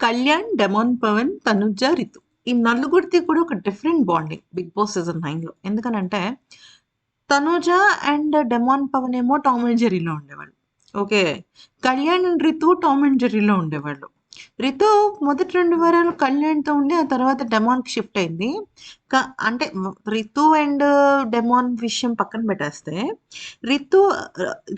Kalyan, Demon Pavan, Tanuja, Ritu. ఈ నలుగురిది కూడా ఒక different bonding 'Bigg Boss' season నైన్లో ఎందుకనంటే తనుజ అండ్ డెమాన్ పవన్ ఏమో 'టామ్ అండ్ జెర్రీలో' ఉండేవాళ్ళు. Okay. Kalyan and Ritu 'Tom and జెర్రీలో' ఉండేవాళ్ళు. రితు మొదటి రెండు వారాలు కళ్యాణ్‌తో ఉండి ఆ తర్వాత డెమాన్‌కి షిఫ్ట్ అయింది. అంటే రితు అండ్ డెమాన్ విషయం పక్కన పెట్టేస్తే రితు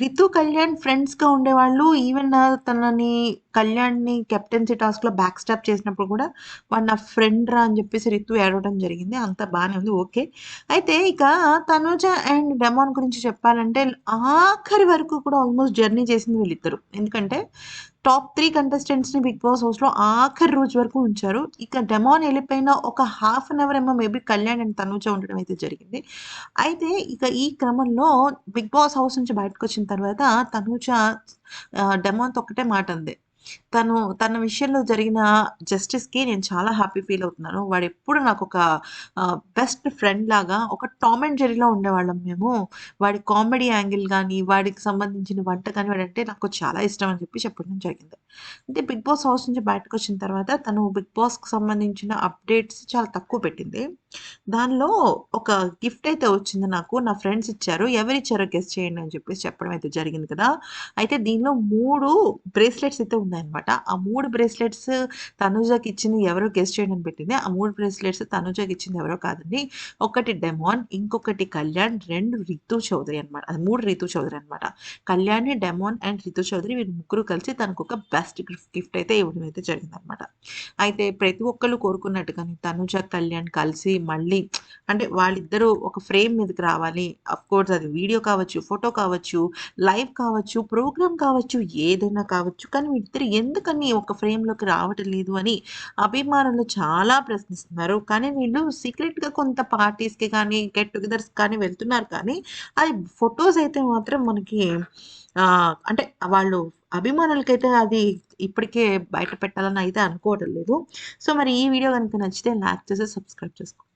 రితు, కళ్యాణ్ ఫ్రెండ్స్‌గా ఉండేవాళ్ళు. ఈవెన్ తనని కళ్యాణ్‌ని కెప్టెన్సీ టాస్క్‌లో బ్యాక్ స్టాప్ చేసినప్పుడు కూడా వాడు నా ఫ్రెండ్ రా అని చెప్పేసి రితు ఏడవడం జరిగింది. అంత బాగానే ఉంది. ఓకే. అయితే ఇక తనుజ అండ్ డెమాన్ గురించి చెప్పాలంటే ఆఖరి వరకు కూడా ఆల్మోస్ట్ జర్నీ చేసింది వీళ్ళిద్దరు. ఎందుకంటే టాప్ త్రీ కంటెస్టెంట్స్‌ని 'బిగ్ బాస్' హౌస్‌లో ఆఖరి రోజు వరకు ఉంచారు. ఇక డెమాన్ వెళ్ళిపోయిన ఒక హాఫ్ అన్ అవర్ ఏమో మేబీ కళ్యాణ్ అండ్ తనుజ ఉండడం అయితే జరిగింది. అయితే ఇక ఈ క్రమంలో 'బిగ్ బాస్' హౌస్ నుంచి బయటకొచ్చిన తర్వాత తనుజ డెమాన్‌తో ఒక్కటే మాట అంది. తను తన విషయంలో జరిగిన జస్టిస్‌కి నేను చాలా హ్యాపీ ఫీల్ అవుతున్నాను. వాడెప్పుడు నాకు ఒక బెస్ట్ ఫ్రెండ్ లాగా ఒక 'టామ్ అండ్ జెర్రీలో' ఉండేవాళ్ళం మేము. వాడి కామెడీ యాంగిల్ కానీ వాడికి సంబంధించిన వంట కాని వాడంటే నాకు చాలా ఇష్టం అని చెప్పి చెప్పడం జరిగింది. అంటే 'బిగ్ బాస్' హౌస్ నుంచి బయటకు వచ్చిన తర్వాత తను 'బిగ్ బాస్'కి సంబంధించిన అప్డేట్స్ చాలా తక్కువ పెట్టింది. దానిలో ఒక గిఫ్ట్ అయితే వచ్చింది నాకు. నా ఫ్రెండ్స్ ఇచ్చారు. ఎవరిచ్చారో గెస్ట్ చేయండి అని చెప్పేసి చెప్పడం అయితే జరిగింది కదా! అయితే దీనిలో మూడు బ్రేస్లెట్స్ అయితే ఉన్నాయన్నమాట. ఆ మూడు బ్రేస్లెట్స్ తనుజకి ఇచ్చింది ఎవరో గెస్ట్ చేయడం పెట్టింది. ఆ మూడు బ్రేస్లెట్స్ తనుజకి ఇచ్చింది ఎవరో కాదండి. ఒకటి డెమాన్, ఇంకొకటి కళ్యాణ్, రెండు రితు చౌదరి అనమాట అది మూడు రితు చౌదరి అనమాట కళ్యాణ్, డెమాన్ అండ్ రితు చౌదరి వీరు ముగ్గురు కలిసి తనకు ఒక బెస్ట్ గిఫ్ట్ అయితే ఇవ్వడం అయితే జరిగిందన్నమాట. అయితే ప్రతి ఒక్కళ్ళు కోరుకున్నట్టుగానే తనుజ, కళ్యాణ్ కలిసి మళ్ళీ అంటే వాళ్ళిద్దరూ ఒక ఫ్రేమ్ మీదకి రావాలి. అఫ్ కోర్స్ అది వీడియో కావచ్చు, ఫోటో కావచ్చు, లైవ్ కావచ్చు, ప్రోగ్రామ్ కావచ్చు, ఏదైనా కావచ్చు. కానీ వీళ్ళిద్దరు ఎందుకని ఒక ఫ్రేమ్‌లోకి రావటం లేదు అని అభిమానులు చాలా ప్రశ్నిస్తున్నారు. కానీ వీళ్ళు సీక్రెట్‌గా కొంత పార్టీస్‌కి కానీ, గెట్ టుగెదర్స్ కానీ వెళ్తున్నారు కానీ అది ఫొటోస్ అయితే మాత్రం మనకి అంటే వాళ్ళు అభిమానులకైతే అది ఇప్పటికే బయట పెట్టాలని అయితే అనుకోవటం లేదు. సో, మరి ఈ వీడియో కనుక నచ్చితే లైక్ చేసి సబ్స్క్రైబ్ చేసుకోండి.